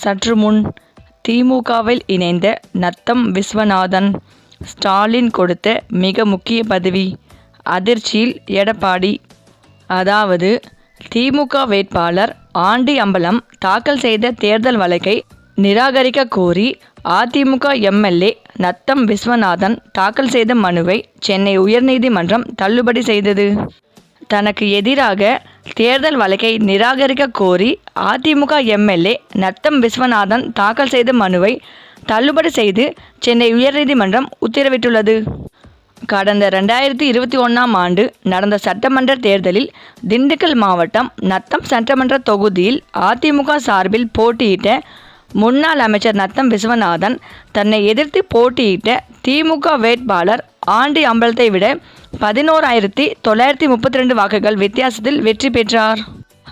சற்று முன் திமுகவில் இணைந்த நத்தம் விஸ்வநாதன் ஸ்டாலின் கொடுத்த மிக முக்கிய பதவி அதிர்ச்சியில் எடப்பாடி. அதாவது திமுக வேட்பாளர் ஆண்டி அம்பலம் தாக்கல் செய்த தேர்தல் வழக்கை நிராகரிக்க கோரி அதிமுக எம்எல்ஏ நத்தம் விஸ்வநாதன் தாக்கல் செய்த மனுவை சென்னை உயர்நீதிமன்றம் தள்ளுபடி செய்தது. தனக்கு எதிராக தேர்தல் வழக்கை நிராகரிக்க கோரி அதிமுக எம்எல்ஏ நத்தம் விஸ்வநாதன் தாக்கல் செய்த மனுவை தள்ளுபடி செய்து சென்னை உயர்நீதிமன்றம் உத்தரவிட்டுள்ளது. கடந்த ரெண்டாயிரத்தி இருபத்தி ஒன்றாம் ஆண்டு நடந்த சட்டமன்ற தேர்தலில் திண்டுக்கல் மாவட்டம் நத்தம் சட்டமன்ற தொகுதியில் அதிமுக சார்பில் போட்டியிட்ட முன்னாள் அமைச்சர் நத்தம் விஸ்வநாதன் தன்னை எதிர்த்து போட்டியிட்ட திமுக வேட்பாளர் ஆண்டி அம்பலத்தை விட பதினோராயிரத்தி தொள்ளாயிரத்தி முப்பத்தி ரெண்டு வாக்குகள் வித்தியாசத்தில் வெற்றி பெற்றார்.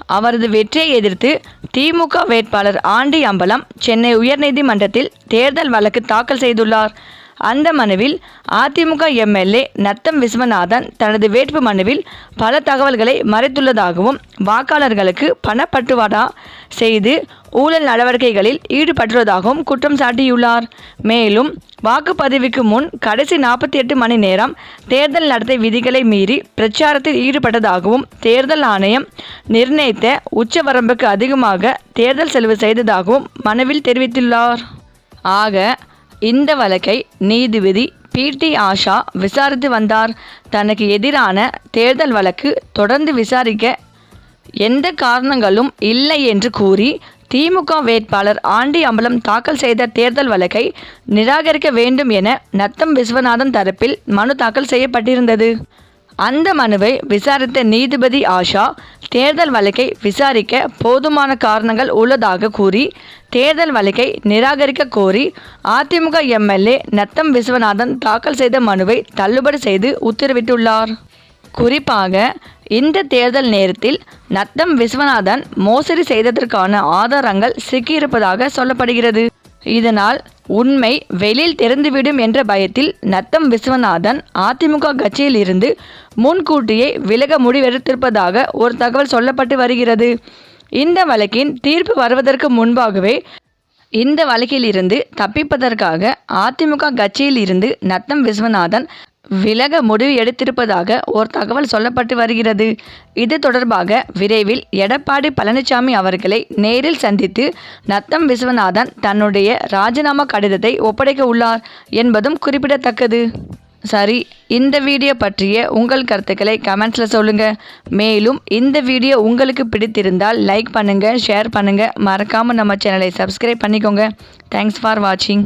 அவரது வெற்றியை எதிர்த்து திமுக வேட்பாளர் ஆண்டி அம்பலம் சென்னை உயர்நீதிமன்றத்தில் தேர்தல் வழக்கு தாக்கல் செய்துள்ளார். அந்த மனுவில் அதிமுக எம்எல்ஏ நத்தம் விஸ்வநாதன் தனது வேட்பு மனுவில் பல தகவல்களை மறைத்துள்ளதாகவும் வாக்காளர்களுக்கு பணப்பட்டுவாடா செய்து ஊழல் நடவடிக்கைகளில் ஈடுபட்டுள்ளதாகவும் குற்றம் சாட்டியுள்ளார். மேலும் வாக்குப்பதிவுக்கு முன் கடைசி நாற்பத்தி எட்டு மணி நேரம் தேர்தல் நடத்தை விதிகளை மீறி பிரச்சாரத்தில் ஈடுபட்டதாகவும் தேர்தல் ஆணையம் நிர்ணயித்த உச்சவரம்புக்கு அதிகமாக தேர்தல் செலவு செய்ததாகவும் மனுவில் தெரிவித்துள்ளார். ஆக இந்த வழக்கை நீதிபதி பி டி ஆஷா விசாரித்து வந்தார். தனக்கு எதிரான தேர்தல் வழக்கு தொடர்ந்து விசாரிக்க எந்த காரணங்களும் இல்லை என்று கூறி திமுக வேட்பாளர் ஆண்டி அம்பலம் தாக்கல் செய்த தேர்தல் வழக்கை நிராகரிக்க வேண்டும் என நத்தம் விஸ்வநாதன் தரப்பில் மனு தாக்கல் செய்யப்பட்டிருந்தது. அந்த மனுவை விசாரித்த நீதிபதி ஆஷா தேர்தல் வழக்கை விசாரிக்க போதுமான காரணங்கள் உள்ளதாக கூறி தேர்தல் வழக்கை நிராகரிக்க கோரி அதிமுக எம்எல்ஏ நத்தம் விஸ்வநாதன் தாக்கல் செய்த மனுவை தள்ளுபடி செய்து உத்தரவிட்டுள்ளார். குறிப்பாக இந்த தேர்தல் நேரத்தில் நத்தம் விஸ்வநாதன் மோசடி செய்ததற்கான ஆதாரங்கள் சிக்கியிருப்பதாக சொல்லப்படுகிறது. இதனால் உண்மை வெளியில் தெரிந்துவிடும் என்ற பயத்தில் நத்தம் விஸ்வநாதன் அதிமுக கட்சியில் இருந்து முன்கூட்டியே விலக முடிவெடுத்திருப்பதாக ஒரு தகவல் சொல்லப்பட்டு வருகிறது. இந்த வழக்கின் தீர்ப்பு வருவதற்கு முன்பாகவே இந்த வழக்கில் இருந்து தப்பிப்பதற்காக அதிமுக கட்சியில் இருந்து நத்தம் விஸ்வநாதன் விலக முடிவு எடுத்திருப்பதாக ஒரு தகவல் சொல்லப்பட்டு வருகிறது. இது தொடர்பாக விரைவில் எடப்பாடி பழனிசாமி அவர்களை நேரில் சந்தித்து நத்தம் விஸ்வநாதன் தன்னுடைய ராஜினாமா கடிதத்தை ஒப்படைக்க உள்ளார் என்பதும் குறிப்பிடத்தக்கது. சரி இந்த வீடியோ பற்றிய உங்கள் கருத்துக்களை கமெண்ட்ஸில் சொல்லுங்கள் மேலும் இந்த வீடியோ உங்களுக்கு பிடித்திருந்தால் லைக் பண்ணுங்கள் ஷேர் பண்ணுங்கள் மறக்காமல் நம்ம சேனலை சப்ஸ்கிரைப் பண்ணிக்கோங்க. தேங்க்ஸ் ஃபார் வாட்சிங்